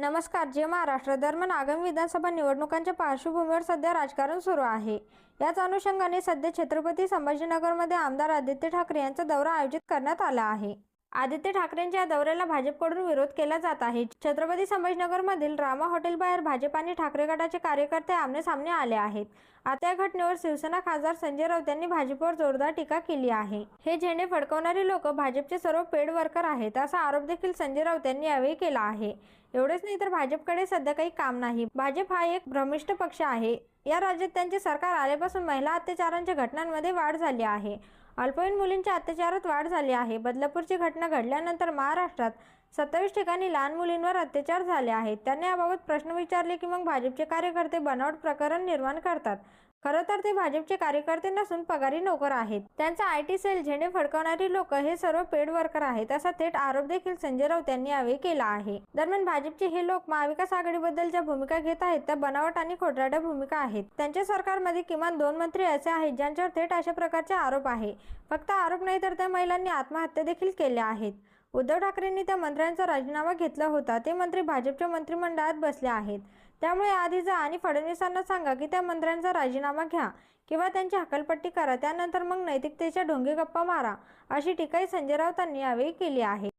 नमस्कार जे महाराष्ट्र दरम्यान आगामी विधानसभा निवडणुकांच्या पार्श्वभूमीवर सध्या राजकारण सुरू आहे. याच अनुषंगाने सध्या छत्रपती संभाजीनगरमध्ये आमदार आदित्य ठाकरे यांचा दौरा आयोजित करण्यात आला आहे. आदित्य ठाकरेंच्या दौऱ्याला भाजपकडून विरोध केला जात आहे. छत्रपती संभाजीनगरमधील रामा हॉटेल बाहेर भाजप आणि ठाकरे गटाचे कार्यकर्ते आमनेसामने आले आहेत. आता या घटनेवर शिवसेना खासदार संजय राऊत यांनी भाजपवर जोरदार टीका केली आहे. हे झेंडे फडकवणारे लोक भाजपचे सर्व पेड वर्कर आहेत असा आरोप देखील संजय राऊत यांनी यावेळी केला आहे. एवढेच नाही तर भाजपकडे सध्या काही काम नाही. भाजप हा एक भ्रमिष्ट पक्ष आहे. या राज्यात त्यांचे सरकार आल्यापासून महिला अत्याचारांच्या घटनांमध्ये वाढ झाली आहे. अल्पवयीन मुलींच्या अत्याचारात वाढ झाली आहे. बदलापूरची घटना घडल्यानंतर महाराष्ट्रात सत्तावीस ठिकाणी लहान मुलींवर अत्याचार झाले आहेत. त्यांनी याबाबत प्रश्न विचारले की मग भाजपचे कार्यकर्ते बनावट प्रकरण निर्माण करतात? खरं तर ते भाजपचे कार्यकर्ते नसून पगारी नोकर आहेत. त्यांचा आय टी सेल झेंडे फडकवणारी लोक हे सर्व पेड वर्कर आहेत असा थेट आरोप देखील संजय राऊत यांनी यावेळी केला आहे. दरम्यान भाजपचे हे लोक महाविकास आघाडीबद्दल ज्या भूमिका घेत आहेत त्या बनावट आणि खोटराड्या भूमिका आहेत. त्यांच्या सरकारमध्ये किमान दोन मंत्री असे आहेत ज्यांच्यावर थेट अशा प्रकारचे आरोप आहे. फक्त आरोप नाही तर त्या महिलांनी आत्महत्या देखील केल्या आहेत. उद्धव ठाकरेंनी त्या मंत्र्यांचा राजीनामा घेतला होता. ते मंत्री भाजपच्या मंत्रिमंडळात बसले आहेत. त्यामुळे आधी जा आणि फडणवीसांना सांगा की त्या मंत्र्यांचा राजीनामा घ्या किंवा त्यांची हकलपट्टी करा. त्यानंतर मग नैतिकतेच्या ढोंगे गप्पा मारा अशी टीकाही संजय राऊतांनी यावेळी केली आहे.